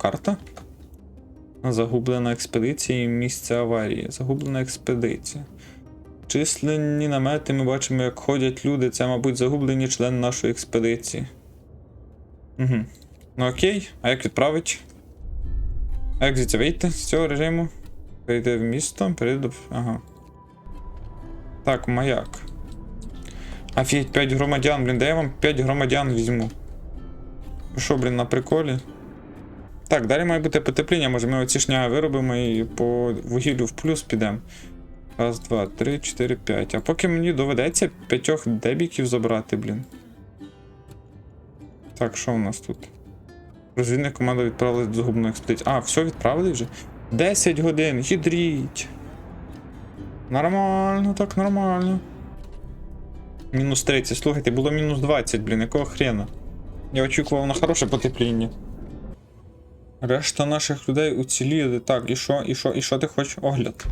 карта. Загублена експедиція і місце аварії. Загублена експедиція. Численні намети ми бачимо, як ходять люди. Це, мабуть, загублені члени нашої експедиції. Угу. Ну окей, а як відправить? А як звідси вийти з цього режиму? Перейти в місто, перейти до. Ага. Так, маяк. Офігеть, 5 громадян, блін, де я вам 5 громадян візьму? Що, блін, на приколі? Так, далі має бути потепління, може ми оці шняги виробимо і по вугіллю в плюс підемо. Раз, два, три, чотири, п'ять. А поки мені доведеться п'ятьох дебіків забрати, блін. Так, що у нас тут? Розвідна команда відправилась до згубної експедиції. А, все відправили вже? 10 годин, їдріть. Нормально, так, нормально. Мінус 30. Слухайте, було мінус 20, блін, якого хрена? Я очікував на хороше потепління. Решта наших людей уціліли. Так, і що, і що, і що ти хочеш? Огляд.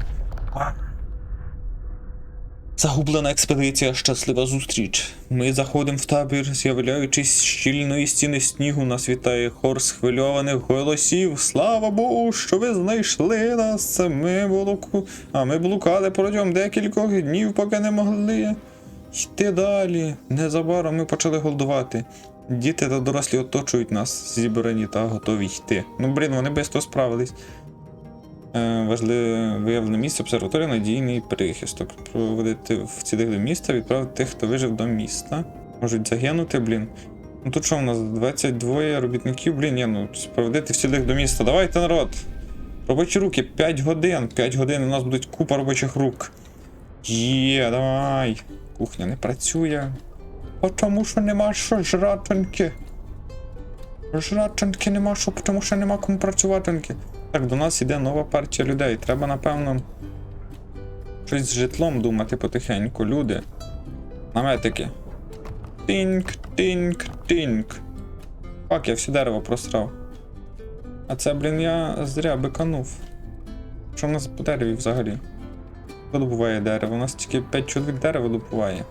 Загублена експедиція, щаслива зустріч. Ми заходимо в табір, з'являючись з щільної стіни снігу, нас вітає хор схвильованих голосів. Слава Богу, що ви знайшли нас. Ми блуку... А ми блукали протягом декількох днів, поки не могли. Йти далі. Незабаром ми почали голодувати. Діти та дорослі оточують нас, зібрані та готові йти. Ну, блін, вони того справились. Е, важливе виявлене місце обсерваторія надійний прихисток. Проводити в цілих до міста, відправити тих, хто вижив до міста. Можуть загинути, блін. Ну тут що у нас 22 робітників, блін, ні, ну проводити в цілих до міста. Давайте, народ! Робочі руки, 5 годин. 5 годин у нас будуть купа робочих рук. Є, давай. Кухня не працює. А тому що нема що жратоньки. Жратоньки нема що, тому що нема кому працюватоньки. Так, до нас іде нова партія людей. Треба, напевно, щось з житлом думати потихеньку. Люди. Наметики. Тиньк, тиньк, тиньк. Фак, я всі дерево просрав. А це, блін, я зря биканув. Що в нас по дереві взагалі? Хто добуває дерево? У нас тільки 5 чоловік дерева добуває.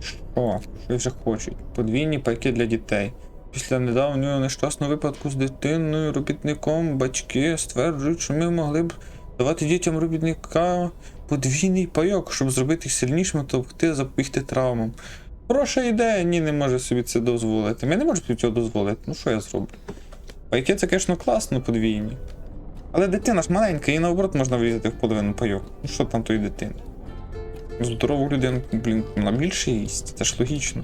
Що? Що вже хочуть? Подвійні пайки для дітей. Після недавнього нещасного випадку з дитиною, робітником, батьки стверджують, що ми могли б давати дітям робітника подвійний пайок, щоб зробити їх сильнішими та запобігти травмам. Хороша ідея, ні, не може собі це дозволити. Ми не можемо собі цього дозволити. Ну що я зроблю? Пайки це, звісно, класно подвійні. Але дитина ж маленька, і наоборот можна врізати в половину пайок. Ну що там тої дитини? Здорову людину, блін, на більше їсть, це ж логічно.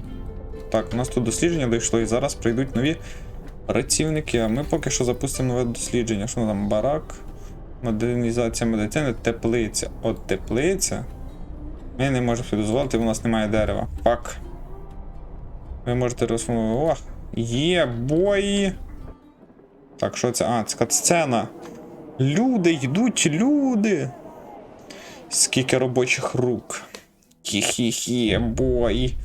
Так, у нас тут дослідження дійшло, і зараз прийдуть нові працівники, а ми поки що запустимо нове дослідження. Що там? Барак, модернізація медицини, теплиця. От теплиця. Ми не можемо собі дозволити, у нас немає дерева. Фак. Ви можете розформувати. О! Є бої! Так, що це? А, це катсцена. Люди йдуть, люди! Скільки робочих рук. Хі-хі-хі, бой.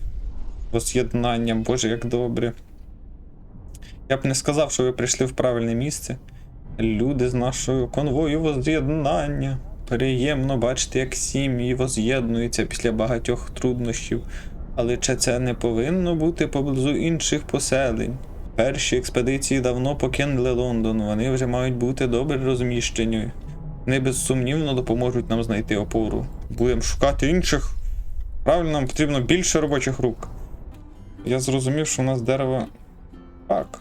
Воз'єднання, боже, як добре. Я б не сказав, що ви прийшли в правильне місце. Люди з нашою конвою воз'єднання. Приємно бачити, як сім'ї воз'єднуються після багатьох труднощів. Але чи це не повинно бути поблизу інших поселень? Перші експедиції давно покинули Лондон, вони вже мають бути добре розміщені. Вони безсумнівно допоможуть нам знайти опору. Будемо шукати інших. Правильно, нам потрібно більше робочих рук. Я зрозумів, що у нас дерево. Так.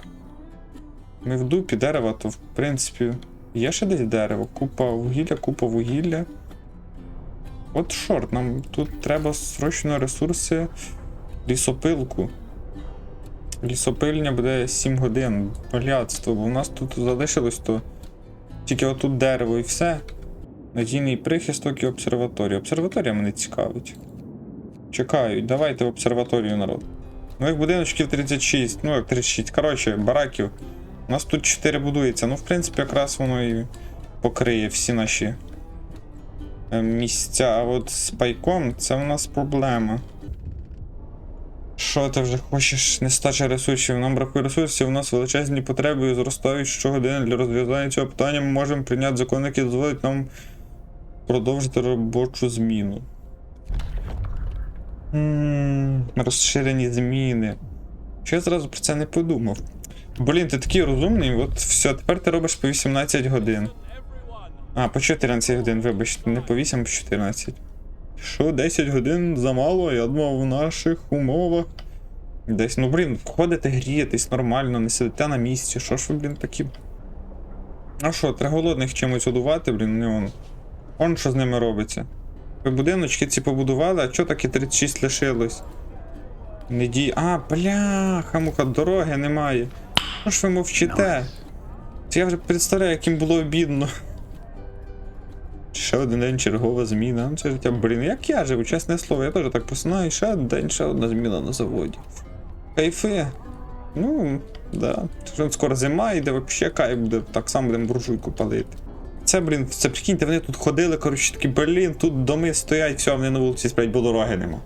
Ми в дупі дерева, то в принципі. Є ще десь дерево. Купа вугілля, купа вугілля. От шорт, нам тут треба срочно ресурси лісопилку. Лісопильня буде 7 годин. Блядство, бо в нас тут залишилось то тільки отут дерево і все. Надійний прихисток і обсерваторія. Обсерваторія мене цікавить. Чекають, давайте в обсерваторію народ. Нових будиночків 36, ну як 36. Коротше, бараків. У нас тут 4 будується. Ну, в принципі, якраз воно і покриє всі наші е, місця. А от з пайком це в нас проблема. Що ти вже хочеш нестача ресурсів? Нам бракує ресурсів, у нас величезні потреби і зростають щогодини. Для розв'язання цього питання ми можемо прийняти закон, який дозволить нам продовжити робочу зміну. М, Розширені зміни. Що я зразу про це не подумав? Блін, ти такий розумний, от все, тепер ти робиш по 18 годин. А, по 14 годин, вибачте, не по 8, а по 14. Що, 10 годин замало, я думав, в наших умовах. Десь, ну блін, ходите грієтесь нормально, не сидите на місці. Що ж ви, блін, такі. А що, треба голодних чимось годувати, блін, не он. Он що з ними робиться. Ви будиночки ці побудували, а чого таки 36 лишилось? Не дій. А, бляха, муха, дороги немає. Ну ж ви мовчите? Це я вже представляю, яким було обідно. Ще один день чергова зміна. Ну це життя, блін, як я живу, чесне слово, я теж так посинаю, ще день, ще одна зміна на заводі. Кайфи. Ну, да. Скоро зима йде, взагалі кайф буде, так само будемо буржуйку палити. Це, блін, це прикиньте, вони тут ходили, коротше, такі, блін, тут доми стоять, все, вони на вулиці сплять, бо дороги нема.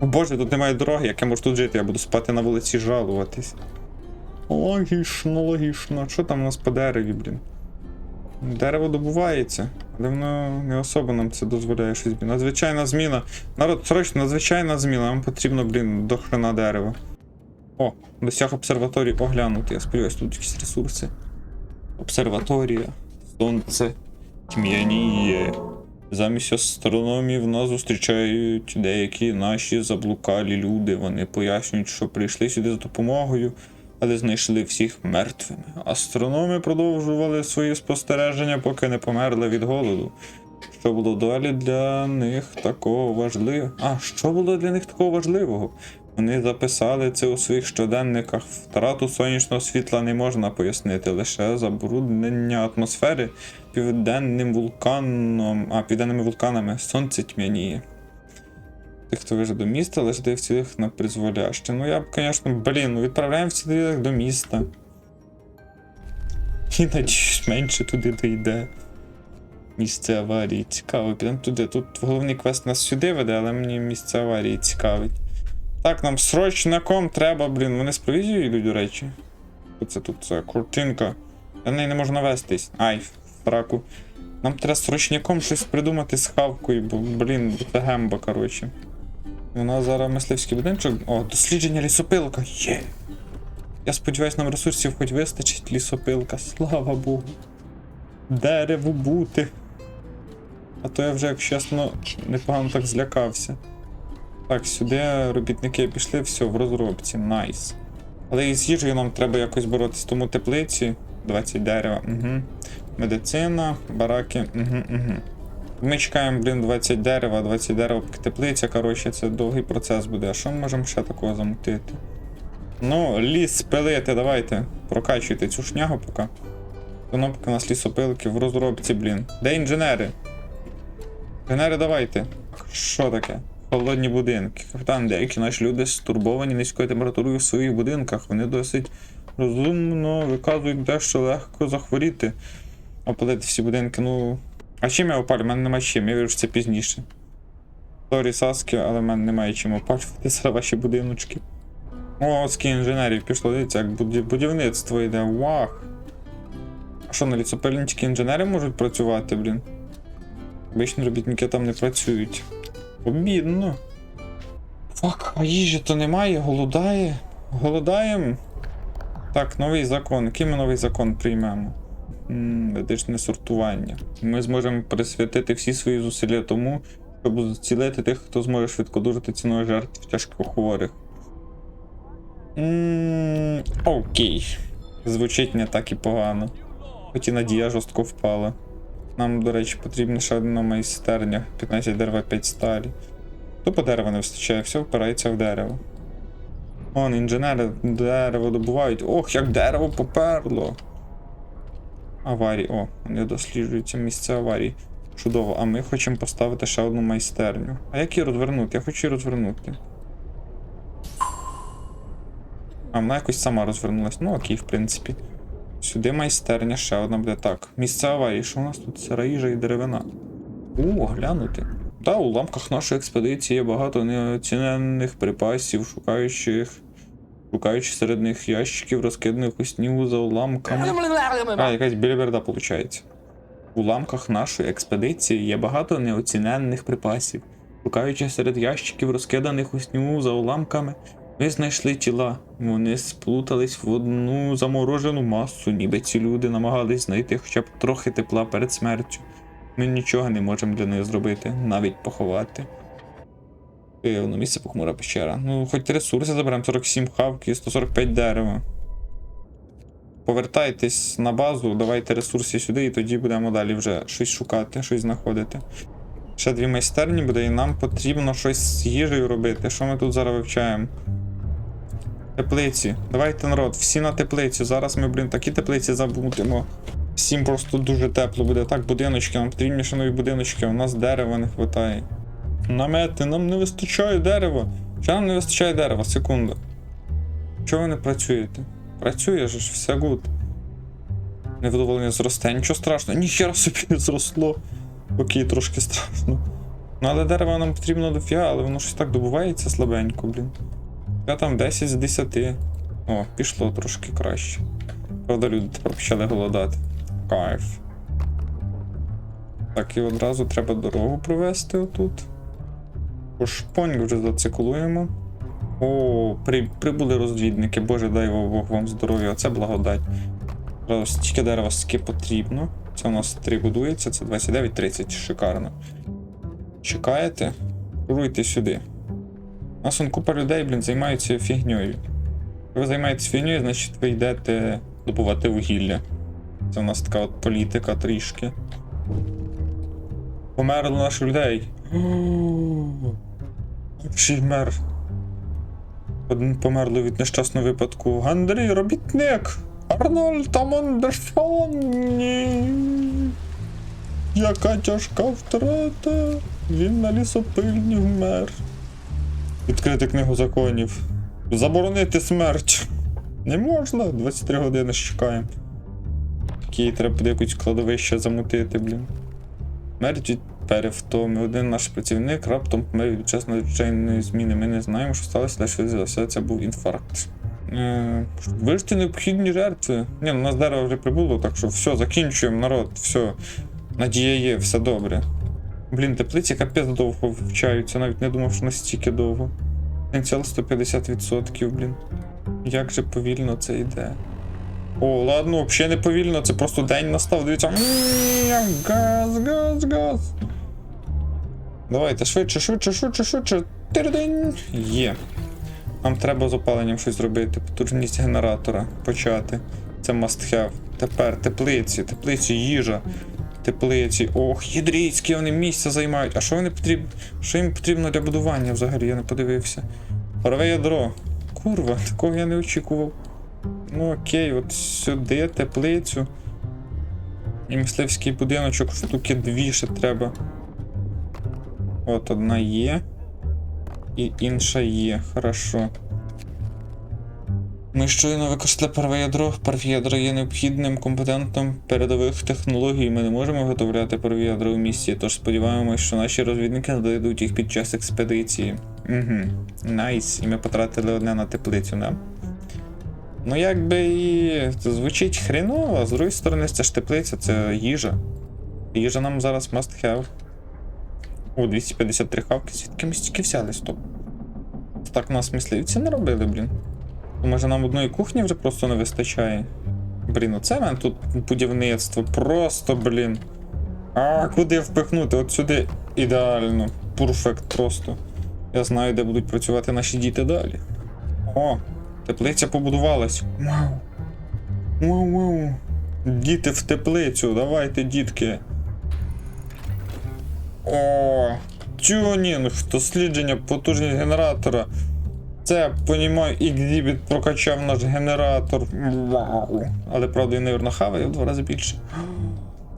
О боже, тут немає дороги, як я можу тут жити, я буду спати на вулиці жалуватись. Логічно, логічно. Що там у нас по дереві, блін? Дерево добувається, але воно не особо нам це дозволяє щось. Надзвичайна зміна. Народ, срочно, надзвичайна зміна. Нам потрібно, блін, до хрена дерева. О, досяг обсерваторії оглянути. Я сподіваюся, тут якісь ресурси. Обсерваторія. Сонце. Тьмяніє. Замість астрономів нас зустрічають деякі наші заблукалі люди. Вони пояснюють, що прийшли сюди з допомогою, але знайшли всіх мертвими. Астрономи продовжували свої спостереження, поки не померли від голоду. Що було далі для них такого важливого? А, що було для них такого важливого? Вони записали це у своїх щоденниках. Втрату сонячного світла не можна пояснити, лише забруднення атмосфери південним вулканом, а південними вулканами сонце тьмяніє. Тих, хто вижив до міста, лише в цілих на призволяще. Ну я б, звісно, блін, ну відправляємо в цілих до міста. І надіюсь, менше туди дійде. Місце аварії цікаво. Підемо туди. Тут головний квест нас сюди веде, але мені місце аварії цікавить. Так, нам срочнаком треба, блін. Вони з провізією йдуть, до речі. Оце тут це куртинка. На неї не можу навестись. Ай, в раку. Нам треба срочняком щось придумати з хавкою, бо, блін, це гемба, коротше. У нас зараз мисливський будиночок. О, дослідження лісопилка. Є. Я сподіваюсь, нам ресурсів хоч вистачить лісопилка. Слава Богу. Дереву бути. А то я вже, як чесно, непогано так злякався. Так, сюди робітники пішли, все, в розробці, найс. Але із їжею нам треба якось боротися, тому теплиці, 20 дерева, угу. Медицина, бараки, угу, угу. Ми чекаємо, блін, 20 дерева, 20 дерева, теплиця, коротше, це довгий процес буде. А що ми можемо ще такого замутити? Ну, ліс пилити, давайте. Прокачуйте цю шнягу поки. Воно поки у нас лісопилки в розробці, блін. Де інженери? Інженери, давайте. Що таке? Холодні будинки. Капітан, деякі наші люди стурбовані низькою температурою в своїх будинках. Вони досить розумно виказують дещо легко захворіти. Опалити всі будинки, ну. А чим я опалю? У мене немає чим, я вірю, це пізніше. Сорі, Саски, але в мене немає чим опалювати за ваші будиночки. О, ски інженерів пішло, дивіться, як будівництво йде. Вах. А що, на лісопильнички інженери можуть працювати, блін? Обичні робітники там не працюють. Обідно. Фак, а їжі то немає, голодає. Голодаємо. Так, новий закон. Який ми новий закон приймемо? Медичне сортування. Ми зможемо присвятити всі свої зусилля тому, щоб зцілити тих, хто зможе швидко дужити ціною жертв тяжко хворих. Окей. Звучить не так і погано. Хоч і надія жорстко впала. Нам, до речі, потрібна ще одна майстерня. 15 дерева, 5 сталі. Тупо дерева не вистачає, все впирається в дерево. Вон, інженери дерево добувають. Ох, як дерево поперло. Аварії. О, вони досліджуються місце аварії. Чудово, а ми хочемо поставити ще одну майстерню. А як її розвернути? Я хочу її розвернути. А вона якось сама розвернулась. Ну окей, в принципі. Сюди майстерня, ще одна буде так. Місце аварії, що у нас тут сира їжа і деревина. О, глянути. Та, у ламках нашої експедиції є багато неоціненних припасів, шукаючих. Шукаючи серед них ящиків, розкиданих у снігу за уламками. А, якась біліберда виходить. У ламках нашої експедиції є багато неоціненних припасів. Шукаючи серед ящиків, розкиданих у снігу за уламками, Ми знайшли тіла. Вони сплутались в одну заморожену масу, ніби ці люди намагались знайти хоча б трохи тепла перед смертю. Ми нічого не можемо для них зробити, навіть поховати. Певно, місце похмура пещера. Ну, хоч ресурси заберемо 47 хавки і 145 дерева. Повертайтесь на базу, давайте ресурси сюди, і тоді будемо далі вже щось шукати, щось знаходити. Ще дві майстерні буде, і нам потрібно щось з їжею робити. Що ми тут зараз вивчаємо? Теплиці. Давайте, народ, всі на теплицю. Зараз ми, блін, такі теплиці забудемо. Всім просто дуже тепло буде. Так, будиночки, нам потрібні ще нові будиночки, у нас дерева не вистачає. Намети, нам не вистачає дерева. Що нам не вистачає дерева? Секунду. Чого ви не працюєте? Працює ж, все гуд. Невдоволення зросте, нічого страшного, ніхера собі не зросло. Окей, трошки страшно. Ну але дерева нам потрібно дофіга, але воно щось так добувається слабенько, блін. Я там 10 з 10. О, пішло трошки краще. Правда, люди тепер почали голодати. Кайф. Так, і одразу треба дорогу провести отут. Пошпоньк вже зациклуємо. О, при, прибули розвідники, боже, дай Бог вам здоров'я, оце благодать. Стільки дерева скільки потрібно. Це у нас 3 будується, це 29-30, шикарно. Чекаєте? Руйте сюди. У нас он купа людей, блін, займаються фігньою. Ви займаєтесь фігньою, значить ви йдете добувати вугілля. Це у нас така от політика трішки. Померло наших людей. Ще мер. Один померло від нещасного випадку. Андрій, робітник! Арнольд Амондешоні! Яка тяжка втрата! Він на лісопильні вмер. Відкрити книгу законів. Заборонити смерть. Не можна. 23 години чекаємо. Окей, треба буде якусь кладовище замутити, блін. Смерть від перевтоми. Один наш працівник раптом помер від час надзвичайної зміни. Ми не знаємо, що сталося, що все це був інфаркт. Е, Вижте необхідні жертви. Ні, ну у нас дерево вже прибуло, так що все, закінчуємо, народ, все. Надія є, все добре. Блін, теплиці капець довго вивчаються, навіть не думав, що настільки довго. Потенціал 150%, блін. Як же повільно це йде. О, ладно, взагалі не повільно, це просто день настав, дивіться. Газ, газ, газ. Давайте, швидше, швидше, швидше, швидше. Тирдень. Є. Нам треба з опаленням щось зробити. Потужність генератора почати. Це must have. Тепер теплиці, теплиці, їжа. Теплиці. Ох, їдрійські вони місця займають. А що вони потрібні? Що їм потрібно для будування взагалі? Я не подивився. Парове ядро. Курва, такого я не очікував. Ну окей, от сюди, теплицю. І мисливський будиночок, штуки дві ще треба. От одна є. І інша є, хорошо. Ми щойно використали перве ядро. Перве ядро є необхідним компонентом передових технологій. Ми не можемо виготовляти перві ядро в місті, тож сподіваємось, що наші розвідники знайдуть їх під час експедиції. Угу. Найс. І ми потратили одне на теплицю, да? Ну, якби і звучить хреново, а з другої сторони, це ж теплиця, це їжа. Їжа нам зараз must have. О, 253 хавки, звідки ми стільки взяли, стоп. Так нас мисливці не робили, блін. Може нам одної кухні вже просто не вистачає. Блін, оце в мене тут будівництво. Просто, блін. А куди впихнути? От сюди ідеально. Перфект просто. Я знаю, де будуть працювати наші діти далі. О, теплиця побудувалась. Вау. Вау, вау. Діти в теплицю, давайте, дітки. О, тюнінг, дослідження потужність генератора. Це понімаю, екзібіт прокачав наш генератор. Вау. Але правда, він, мабуть, хаває в два рази більше.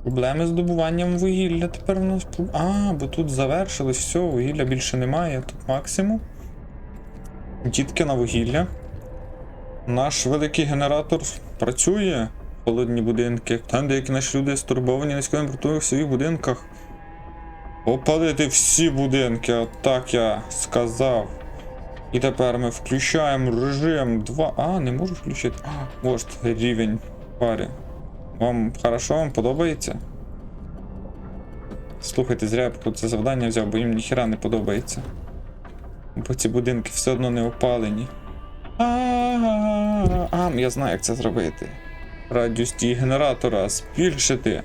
Проблеми з добуванням вугілля тепер у нас. А, бо тут завершилось, все, вугілля більше немає, тут максимум. Дітки на вугілля. Наш великий генератор працює. Холодні будинки. Там деякі наші люди стурбовані низькою температурою в своїх будинках. Опалити всі будинки, отак я сказав. І тепер ми включаємо режим 2. А, не можу включити. А, ось рівень парі. Вам хорошо, вам подобається? Слухайте, зря я це завдання взяв, бо їм ніхіра не подобається. Бо ці будинки все одно не опалені. А, я знаю, як це зробити. Радіус дії генератора збільшити.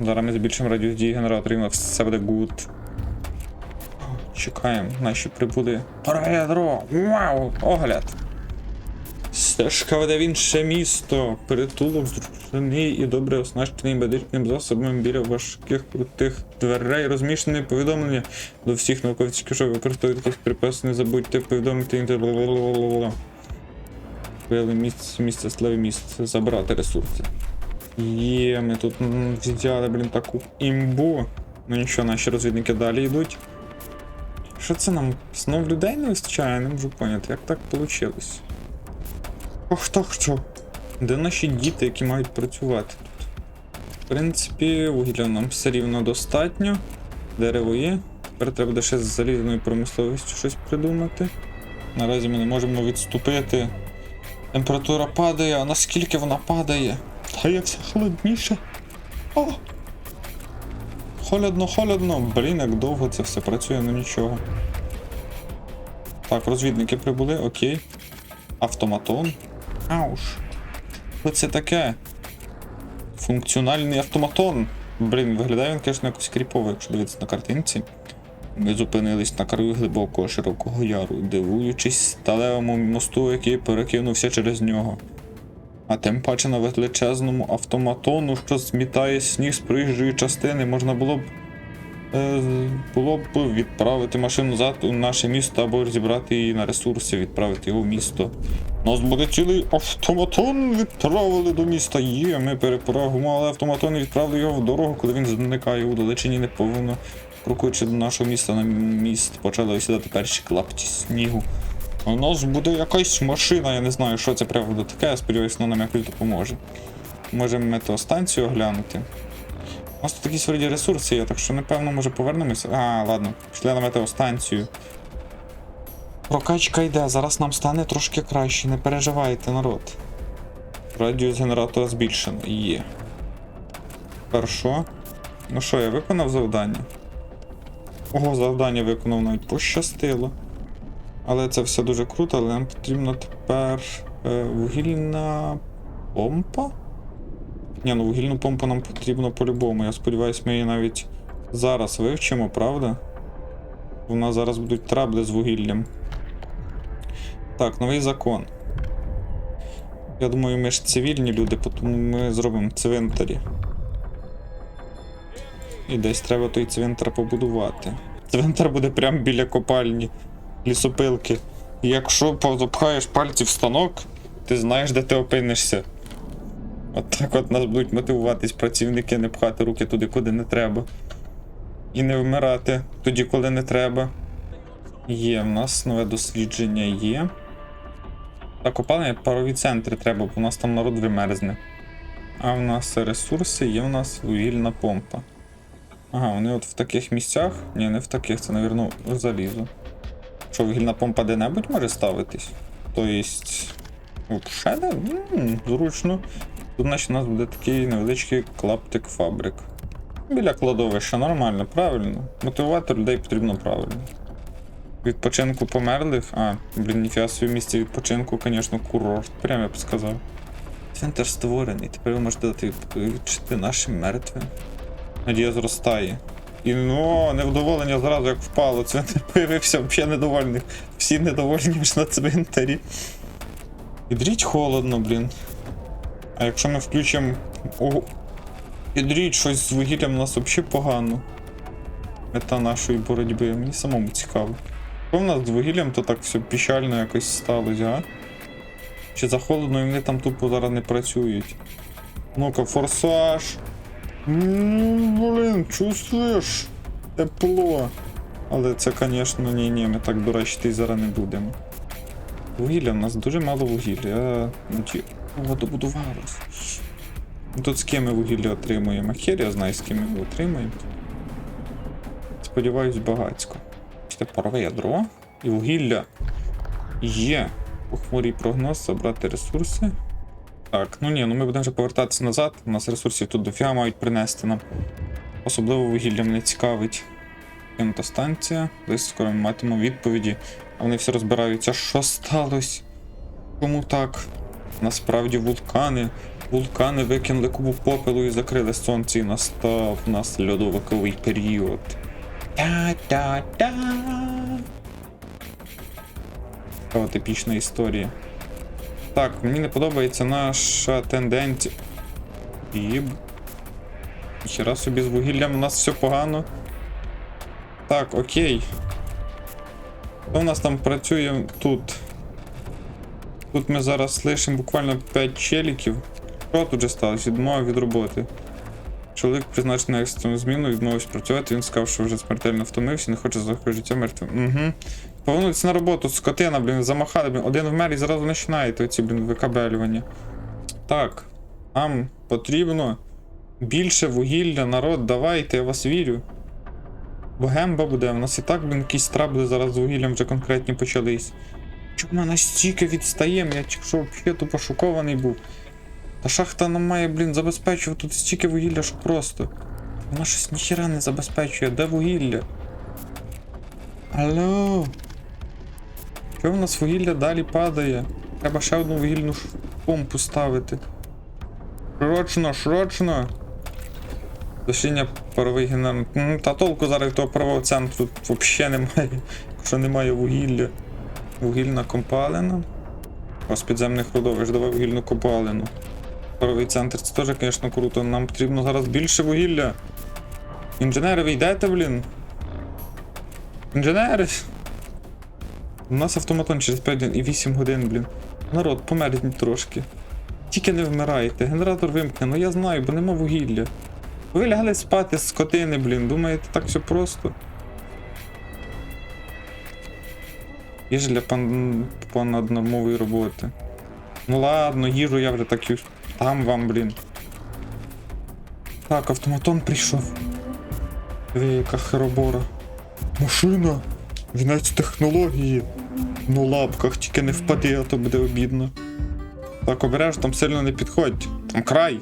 Зараз ми збільшимо радіус дії генератора, і все буде гуд. Чекаємо, наші прибули. Пора ядро! Вау! Огляд! Стежка веде в інше місто. Притулок зручний і добре оснащений медичним засобом біля важких крутих дверей. Розміщене повідомлення до всіх науковців, що використовують таких припасів. Не забудьте повідомити інтер. Вели місце, місце славі місце, забрати ресурси. Є, ми тут взяли, блін, таку імбу. Ну нічого, наші розвідники далі йдуть. Що це нам? Знов людей не вистачає, Я не можу поняти, як так вийшло. Ох, так що? Де наші діти, які мають працювати тут? В принципі, вугілля нам все рівно достатньо. Дерево є. Тепер треба буде ще з залізною промисловістю щось придумати. Наразі ми не можемо відступити. Температура падає, а наскільки вона падає? Та як все холодніше. О! Холодно, холодно. Блін, як довго це все працює, ну нічого. Так, розвідники прибули, окей. Автоматон. Ауш. Що це таке? Функціональний автоматон. Блін, виглядає він, звісно, якось кріпово, якщо дивитися на картинці. Ми зупинились на краю глибокого широкого яру, дивуючись сталевому мосту, який перекинувся через нього. А тим паче на величезному автоматону, що змітає сніг з проїжджої частини, можна було б. Е, було б відправити машину назад у наше місто або розібрати її на ресурси, відправити його в місто. Нас буде цілий автоматон відправили до міста. Є, ми переправимо, але автоматон відправили його в дорогу, коли він зникає у далечині неповно. Крокуючи до нашого міста на міст, почали осідати перші клапті снігу. У нас буде якась машина, я не знаю, що це буде таке, я сподіваюся, вона нам якось допоможе. Можемо метеостанцію оглянути. У нас тут якісь вроді ресурси є, так що напевно може повернемося. А, ладно, пішли на метеостанцію. Прокачка йде, зараз нам стане трошки краще, не переживайте, народ. Радіус генератора збільшено. Є. Тепер що? Ну що, я виконав завдання? Ого, завдання виконав навіть пощастило. Але це все дуже круто, але нам потрібно тепер е, вугільна помпа? Ні, ну вугільну помпу нам потрібно по-любому. Я сподіваюся, ми її навіть зараз вивчимо, правда? У нас зараз будуть трабли з вугіллям. Так, новий закон. Я думаю, ми ж цивільні люди, тому ми зробимо цвинтарі. І десь треба той цвинтар побудувати. Цвинтар буде прямо біля копальні лісопилки. Якщо позапхаєш пальці в станок, ти знаєш, де ти опинишся. От так от нас будуть мотивуватись працівники не пхати руки туди, куди не треба. І не вмирати тоді, коли не треба. Є, в нас нове дослідження є. Так, опалення парові центри треба, бо у нас там народ вимерзне. А в нас ресурси, є в нас вугільна помпа. Ага, вони от в таких місцях. Ні, не в таких, це, навірно, залізо. Що, вугільна помпа де-небудь може ставитись? Тобто. Да? М, зручно. Тут, значить, у нас буде такий невеличкий клаптик фабрик. Біля кладовища, нормально, правильно. Мотивувати людей потрібно правильно. Відпочинку померлих. А, блін, ніфіга собі місце відпочинку, звісно, курорт, прямо я б сказав. Центр створений, тепер ви можете дати відпочити нашим мертвим. Надія зростає. І ну, невдоволення зразу як впало. Цвинтар появився взагалі недовольний. Всі недовольні ж на цвинтарі. Ідріть холодно, блін. А якщо ми включимо. О, ідріть щось з вугіллям у нас взагалі погано. Мета нашої боротьби. Мені самому цікаво. Що в нас з вугіллям, то так все печально якось сталося, а? Чи за холодно і вони там тупо зараз не працюють. Ну-ка, форсаж. М, Блін, чувствуєш? Тепло. Але це, звісно, ні, ні, ми так дурачити зараз не будемо. Вугілля, у нас дуже мало вугілля. Ну, Водобудувалось. Ну, Тут з ким ми вугілля отримуємо. Хер я знаю, з ким ми його отримаємо. Сподіваюсь, багацько. Це парове ядро. І вугілля є. Похмурий прогноз, забрати ресурси. Так, ну ні, ну ми будемо вже повертатися назад. У нас ресурсів тут дофіга мають принести нам. Особливо вугілля мене цікавить. Кинута станція. Десь скоро ми матимемо відповіді. А вони всі розбираються, що сталося? Чому так? Насправді вулкани. Вулкани викинули кубу попелу і закрили сонце, і настав у нас льодовиковий період. Та-та-та. Така от епічна історія. Так, мені не подобається наша тенденція. І. Хіра собі з вугіллям у нас все погано. Так, окей. Хто у нас там працює тут? Тут ми зараз лишимо буквально 5 челіків. Що тут же сталося? Відмова від роботи. Чоловік призначений на екстрену зміну, відмовився працювати, він сказав, що вже смертельно втомився, не хоче залишити життя мертвим. Угу. Повернутися на роботу, скотина, блін, замахали, блін, один вмер і зразу починаєте оці, блін, викабелювання. Так, нам потрібно більше вугілля, народ, давайте, я вас вірю. Бо гемба буде, у нас і так, блін, якісь трабли зараз з вугіллям вже конкретні почались. Чому ми настільки відстаємо? Я що взагалі тупо шокований був. Та шахта нам має, блін, забезпечувати тут стільки вугілля, що просто. Вона щось ніхіра не забезпечує, де вугілля? Алло. Чого в нас вугілля далі падає? Треба ще одну вугільну помпу ставити. Срочно, срочно. Лишіння паровий генератор. Та толку зараз того парового центру взагалі немає, якщо немає вугілля. Вугільна компалина. О, з підземних родовищ, давай вугільну компалину. Паровий центр, це теж, звісно, круто. Нам потрібно зараз більше вугілля. Інженери, ви йдете, блін? Інженери! У нас автоматон через 5 годин і 8 годин, блін. Народ, померзніть трошки. Тільки не вмирайте. Генератор вимкне, ну я знаю, бо нема вугілля. Ви лягли спати з скотини, блін. Думаєте, так все просто? Ж для пан... понаднормової роботи. Ну ладно, їжу я вже так там вам, блін. Так, автоматон прийшов. Диви, яка херобора. Машина! Вінець технології. Ну лапках, тільки не впади, а то буде обідно. Так, обережно, там сильно не підходь. Там край.